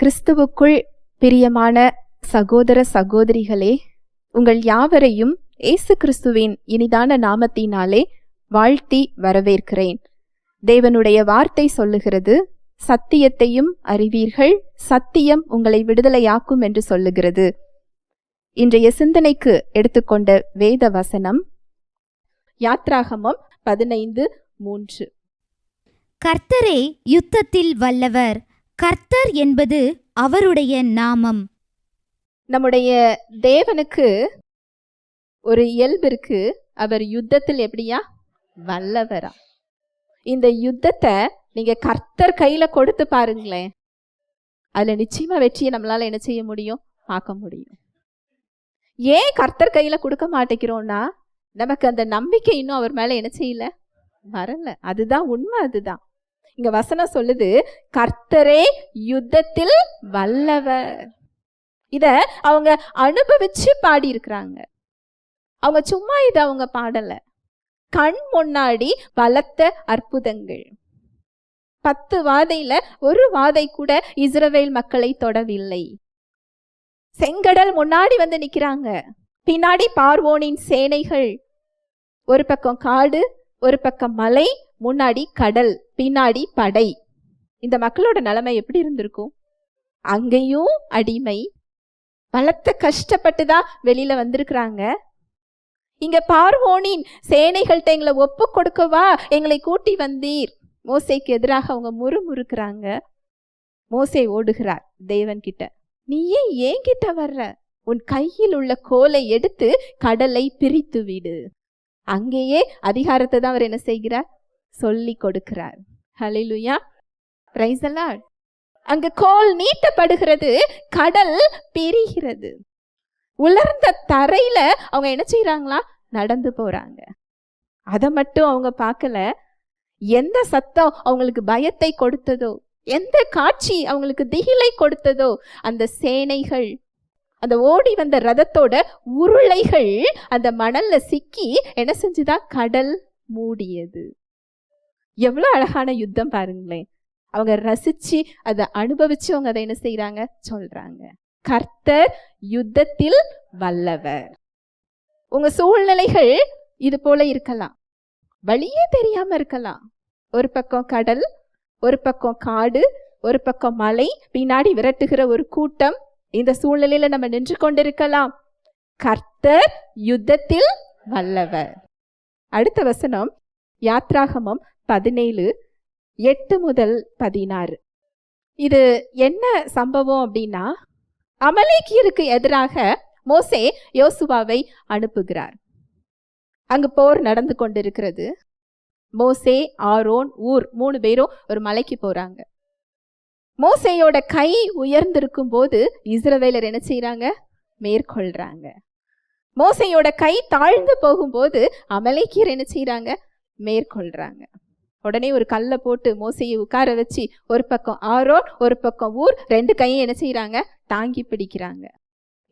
கிறிஸ்துவுக்குள் பிரியமான சகோதர சகோதரிகளே உங்கள் யாவரையும் இயேசு கிறிஸ்துவின் இனிதான நாமத்தினாலே வாழ்த்தி வரவேற்கிறேன். தேவனுடைய வார்த்தை சொல்லுகிறது சத்தியத்தையும் அறிவீர்கள் சத்தியம் உங்களை விடுதலையாக்கும் என்று சொல்லுகிறது. இன்றைய சிந்தனைக்கு எடுத்துக்கொண்ட வேத வசனம் யாத்ராகமம் பதினைந்து மூன்று. கர்த்தரே யுத்தத்தில் வல்லவர் கர்த்தர் என்பது அவருடைய நாமம். நம்முடைய தேவனுக்கு ஒரு இயல்பு இருக்கு அவர் யுத்தத்தில் எப்படியா? வல்லவரா. இந்த யுத்தத்தை நீங்க கர்த்தர் கையில கொடுத்து பாருங்களேன். அதுல நிச்சயமா வெற்றியை நம்மளால என்ன செய்ய முடியும்? பார்க்க முடியும். ஏன் கர்த்தர் கையில கொடுக்க மாட்டேங்கிறோம்னா நமக்கு அந்த நம்பிக்கை இன்னும் அவர் மேல என்ன செய்யல? வரல. அதுதான் உண்மை அதுதான். இங்க வசனம் சொல்லுது கர்த்தரே யுத்தத்தில் வல்லவர். இத அவங்க அனுபவிச்சு பாடி இருக்கிறாங்க அவங்க சும்மா இதை அவங்க பாடல. கண் முன்னாடி பலத்த அற்புதங்கள். பத்து வாதையில ஒரு வாதை கூட இஸ்ரவேல் மக்களை தொடவில்லை. செங்கடல் முன்னாடி வந்து நிக்கிறாங்க. பின்னாடி பார்வோனின் சேனைகள். ஒரு பக்கம் காடு ஒரு பக்கம் மலை முன்னாடி கடல். பின்னாடி படை. இந்த மக்களோட நிலைமை எப்படி இருந்திருக்கும்? அங்கேயும் அடிமை. பலத்த கஷ்டப்பட்டு தான் வெளியில வந்திருக்கிறாங்க. இங்க பார்வோனின் சேனைகள்கிட்ட எங்களை ஒப்பு கொடுக்கவா? எங்களை கூட்டி வந்தீர். மோசைக்கு எதிராக அவங்க முறுமுறுக்கிறாங்க. மோசை ஓடுகிறார் தேவன் கிட்ட நீ ஏன் என்கிட்ட வர்ற? உன் கையில் உள்ள கோலை எடுத்து கடலை பிரித்து விடு. அங்கேயே அதிகாரத்தை தான் அவர் என்ன செய்கிறார்? சொல்லி கொடுக்கிறார். ஹலிலுயா பிரைஸ் அங்கு கோல் நீட்டப்படுகிறது கடல் பிரிகிறது. உலர்ந்த தரையில அவங்க என்ன செய்யறாங்களா நடந்து போறாங்க. அதை மட்டும் அவங்க பார்க்கல. எந்த சத்தம் அவங்களுக்கு பயத்தை கொடுத்ததோ எந்த காட்சி அவங்களுக்கு திகிலை கொடுத்ததோ அந்த சேனைகள் அந்த ஓடி வந்த ரதத்தோட உருளைகள் அந்த மணல்ல சிக்கி என்ன செஞ்சுதான் கடல் மூடியது. எவ்வளோ அழகான யுத்தம் பாருங்களேன். அவங்க ரசிச்சு அதை அனுபவிச்சு அவங்க அதை என்ன செய்யறாங்க சொல்றாங்க. கர்த்தர் யுத்தத்தில் வல்லவர். உங்க சூழ்நிலைகள் இது போல இருக்கலாம். வழியே தெரியாம இருக்கலாம். ஒரு பக்கம் கடல் ஒரு பக்கம் காடு ஒரு பக்கம் மலை பின்னாடி விரட்டுகிற ஒரு கூட்டம். இந்த சூழ்நிலையில நம்ம நின்று கொண்டிருக்கலாம். கர்த்தர் யுத்தத்தில் வல்லவர். அடுத்த வசனம் யாத்ராகமம் பதினேழு எட்டு முதல் பதினாறு. இது என்ன சம்பவம் அப்படின்னா அமலேக்கியருக்கு எதிராக மோசே யோசுவாவை அனுப்புகிறார். அங்கு போர் நடந்து கொண்டிருக்கிறது. மோசே ஆரோன் ஊர் மூணு பேரும் ஒரு மலைக்கு போறாங்க. மோசையோட கை உயர்ந்திருக்கும் போது இஸ்ரவேலர் என்ன செய்யறாங்க மேற்கொள்றாங்க. மோசையோட கை தாழ்ந்து போகும்போது அமலேக்கியர் என்ன செய்யறாங்க மேற்கொள்றாங்க. உடனே ஒரு கல்லை போட்டு மோசையை உட்கார வச்சு ஒரு பக்கம் ஆரோன் ஒரு பக்கம் ஊர் ரெண்டு கையும் என்ன செய்கிறாங்க தாங்கி பிடிக்கிறாங்க.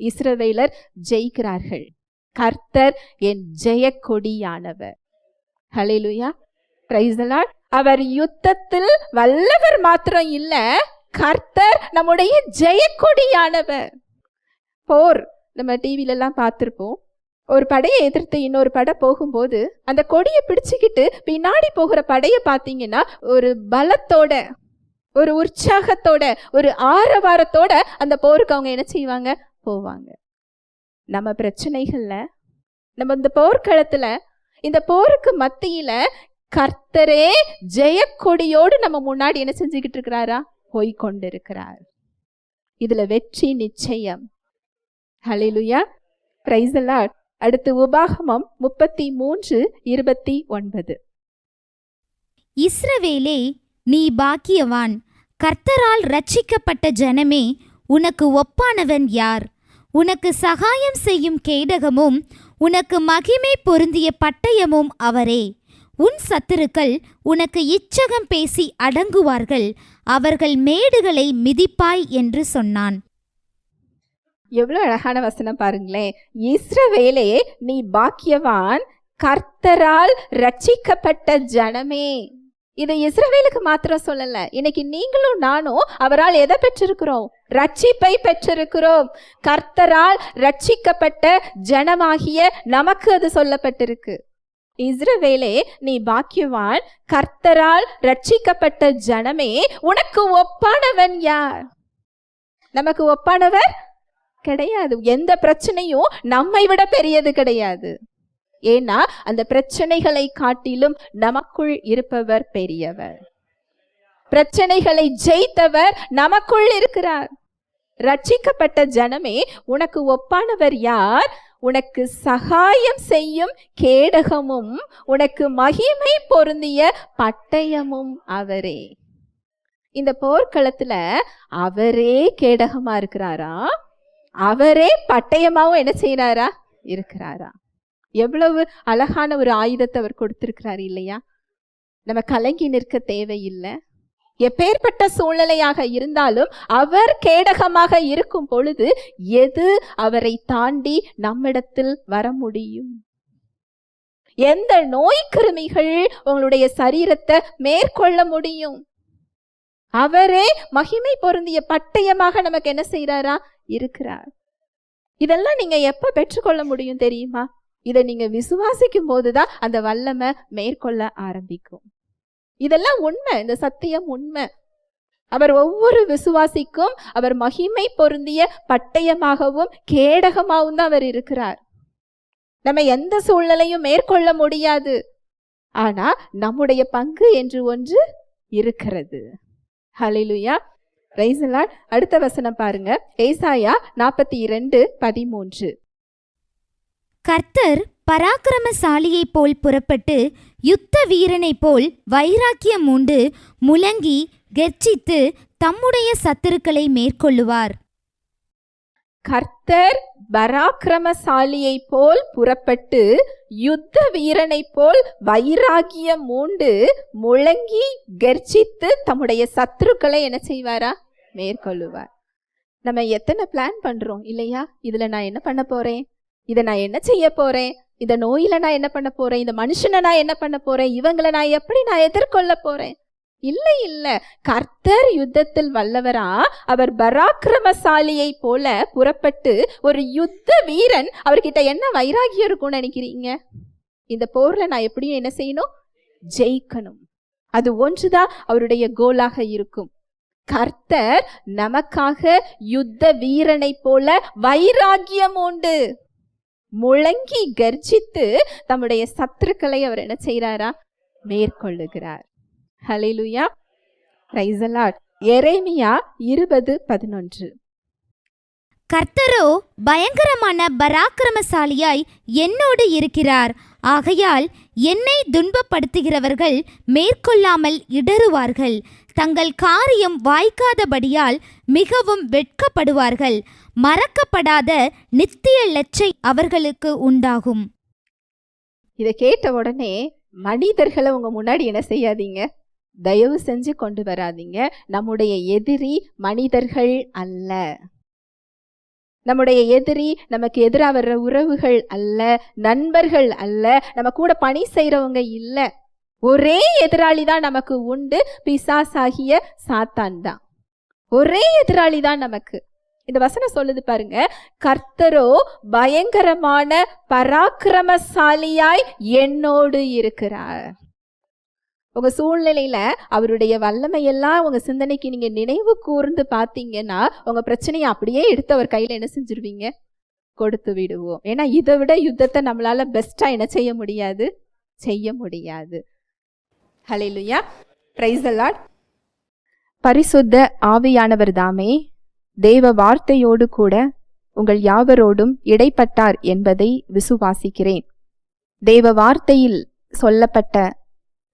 இஸ்ரவேலர் ஜெயிக்கிறார்கள். கர்த்தர் என் ஜெய கொடியானவர் ஹலெலுயா பிரைசலால் அவர் யுத்தத்தில் வல்லவர் மாத்திரம் இல்லை கர்த்தர் நம்முடைய ஜெயக்கொடியானவர். போர் நம்ம டிவிலெல்லாம் பார்த்துருப்போம். ஒரு படையை எதிர்த்து இன்னொரு படை போகும்போது அந்த கொடியை பிடிச்சிக்கிட்டு பின்னாடி போகிற படையை பார்த்தீங்கன்னா ஒரு பலத்தோட ஒரு உற்சாகத்தோட ஒரு ஆரவாரத்தோட அந்த போருக்கு அவங்க என்ன செய்வாங்க? போவாங்க. நம்ம பிரச்சனைகளில் நம்ம இந்த போர்க்களத்தில் இந்த போருக்கு மத்தியில் கர்த்தரே ஜெயக்கொடியோடு நம்ம முன்னாடி என்ன செஞ்சுக்கிட்டு இருக்கிறாரா? போய் கொண்டிருக்கிறார் இதில் வெற்றி நிச்சயம். ஹலிலுயா பிரைசலாட் அடுத்து உபாகமம் முப்பத்தி மூன்று இருபத்தி ஒன்பது. இஸ்ரவேலே நீ பாக்கியவான். கர்த்தரால் ரட்சிக்கப்பட்ட ஜனமே உனக்கு ஒப்பானவன் யார்? உனக்கு சகாயம் செய்யும் கேடகமும் உனக்கு மகிமை பொருந்திய பட்டயமும் அவரே. உன் சத்துருக்கள் உனக்கு இச்சகம் பேசி அடங்குவார்கள் அவர்கள் மேடுகளை மிதிப்பாய் என்று சொன்னான். எவ்வளோ அழகான வசனம் பாருங்களேன் இஸ்ரவேலே நீ பாக்கியவான் கர்த்தரால் ரட்சிக்கப்பட்ட ஜனமே. இது இஸ்ரவேலுக்கு மாத்திரம் சொல்லல. இன்னைக்கு நீங்களும் நானும் அவரால் எதை பெற்றிருக்கிறோம்? ரட்சிப்பை பெற்றிருக்கிறோம். கர்த்தரால் ரட்சிக்கப்பட்ட ஜனமாகிய நமக்கு அது சொல்லப்பட்டிருக்கு. இஸ்ரவேலே நீ பாக்கியவான் கர்த்தரால் ரட்சிக்கப்பட்ட ஜனமே உனக்கு ஒப்பானவன் யார்? நமக்கு ஒப்பானவர் கிடையாது. எந்த பிரச்சனையும் நம்மை விட பெரியது கிடையாது. ஏன்னா அந்த பிரச்சனைகளை காட்டிலும் நமக்குள் இருப்பவர் பெரியவர். பிரச்சனைகளை ஜெயித்தவர் நமக்குள் இருக்கிறார். ரட்சிக்கப்பட்ட ஜனமே உனக்கு ஒப்பானவர் யார்? உனக்கு சகாயம் செய்யும் கேடகமும் உனக்கு மகிமை பொருந்திய பட்டயமும் அவரே. இந்த போர்க்களத்துல அவரே கேடகமா இருக்கிறாரா? அவரே பட்டயமாகவும் என்ன செய்யறாரா இருக்கிறாரா? எவ்வளவு அழகான ஒரு ஆயுதத்தை அவர் கொடுத்திருக்கிறார் இல்லையா? நம்ம கலங்கி நிற்க தேவையில்லை. எப்பேற்பட்ட சூழ்நிலையாக இருந்தாலும் அவர் கேடகமாக இருக்கும் பொழுது எது அவரை தாண்டி நம்மிடத்தில் வர முடியும்? எந்த நோய் கிருமிகள் உங்களுடைய சரீரத்தை மேற்கொள்ள முடியும்? அவரே மகிமை பொருந்திய பட்டயமாக நமக்கு என்ன செய்யறாரா இருக்கிறார். இதெல்லாம் நீங்க எப்ப பெற்றுக்கொள்ள முடியும் தெரியுமா? இதை நீங்க விசுவாசிக்கும் போதுதான் அந்த வல்லமை மேற்கொள்ள ஆரம்பிக்கும். இதெல்லாம் உண்மை இந்த சத்தியம் உண்மை. அவர் ஒவ்வொரு விசுவாசிக்கும் அவர் மகிமை பொருந்திய பட்டயமாகவும் கேடகமாகவும் தான் அவர் இருக்கிறார். நம்ம எந்த சூழ்நிலையும் மேற்கொள்ள முடியாது. ஆனா நம்முடைய பங்கு என்று ஒன்று இருக்கிறது. ஹலிலுயா ரைசலாட் அடுத்த வசனம் பாருங்க. ஏசாயா நாற்பத்தி இரண்டு பதிமூன்று. கர்த்தர் பராக்கிரமசாலியைப் போல் புறப்பட்டு யுத்த வீரனைப் போல் வைராக்கியம் உண்டு முழங்கி கெர்ச்சித்து தம்முடைய சத்துருக்களை மேற்கொள்ளுவார். கர்த்தர் பராக்கிரமசாலியை போல் புறப்பட்டு யுத்த வீரனைப் போல் வைராகியம் மூண்டு முழங்கி கர்ஜித்து தம்முடைய சத்துருக்களை என்ன செய்வாரா? மேற்கொள்ளுவார். நம்ம எத்தனை பிளான் பண்றோம் இல்லையா? இதுல நான் என்ன பண்ண போறேன்? இதை நான் என்ன செய்ய போறேன்? இந்த நோயில நான் என்ன பண்ண போறேன்? இந்த மனுஷனை நான் என்ன பண்ண போறேன்? இவங்களை நான் எப்படி நான் எதிர்கொள்ள போறேன்? இல்லை இல்லை. கர்த்தர் யுத்தத்தில் வல்லவரா அவர் பராக்கிரமசாலியை போல புறப்பட்டு ஒரு யுத்த வீரன் அவர்கிட்ட என்ன வைராகியம் இருக்கும்னு நினைக்கிறீங்க? இந்த போர்ல நான் எப்படியும் என்ன செய்யணும்? ஜெயிக்கணும். அது ஒன்றுதான் அவருடைய கோலாக இருக்கும். கர்த்தர் நமக்காக யுத்த வீரனை போல வைராகியம் உண்டு. முழங்கி கர்ஜித்து தம்முடைய சத்துருக்களை அவர் என்ன செய்கிறாரா மேற்கொள்ளுகிறார். ஹலிலுயா ரைசலாட் எரேமியா இருபது பதினொன்று. கர்த்தரோ பயங்கரமான பராக்கிரமசாலியாய் என்னோடு இருக்கிறார். ஆகையால் என்னை துன்பப்படுத்துகிறவர்கள் மேற்கொள்ளாமல் இடறுவார்கள். தங்கள் காரியம் வாய்க்காதபடியால் மிகவும் வெட்கப்படுவார்கள். மறக்கப்படாத நித்திய லட்சை அவர்களுக்கு உண்டாகும். இதை கேட்ட உடனே மனிதர்களை உங்க முன்னாடி என்ன செய்யாதீங்க. தயவு செஞ்சு கொண்டு வராதீங்க. நம்முடைய எதிரி மனிதர்கள் அல்ல. நம்முடைய எதிரி நமக்கு எதிராக வர்ற உறவுகள் அல்ல நண்பர்கள் அல்ல நம்ம கூட பணி செய்கிறவங்க இல்லை. ஒரே எதிராளி தான் நமக்கு உண்டு. பிசாசாகிய சாத்தான் தான். ஒரே எதிராளி தான் நமக்கு. இந்த வசனம் சொல்லுது பாருங்க கர்த்தரோ பயங்கரமான பராக்கிரமசாலியாய் என்னோடு இருக்கிறார். உங்கள் சூழ்நிலையில் அவருடைய வல்லமையெல்லாம் உங்கள் சிந்தனைக்கு நீங்கள் நினைவு கூர்ந்து பார்த்தீங்கன்னா உங்கள் பிரச்சனையை அப்படியே எடுத்து அவர் கையில் என்ன செஞ்சிருவீங்க? கொடுத்து விடுவோம். ஏன்னா இதை விட யுத்தத்தை நம்மளால் பெஸ்ட்டாக என்ன செய்ய முடியாது? செய்ய முடியாது. ஹலே லுயா ப்ரைஸ் பரிசுத்த ஆவியானவர் தாமே தேவ வார்த்தையோடு கூட உங்கள் யாவரோடும் இடைப்பட்டார் என்பதை விசுவாசிக்கிறேன். தேவ வார்த்தையில் சொல்லப்பட்ட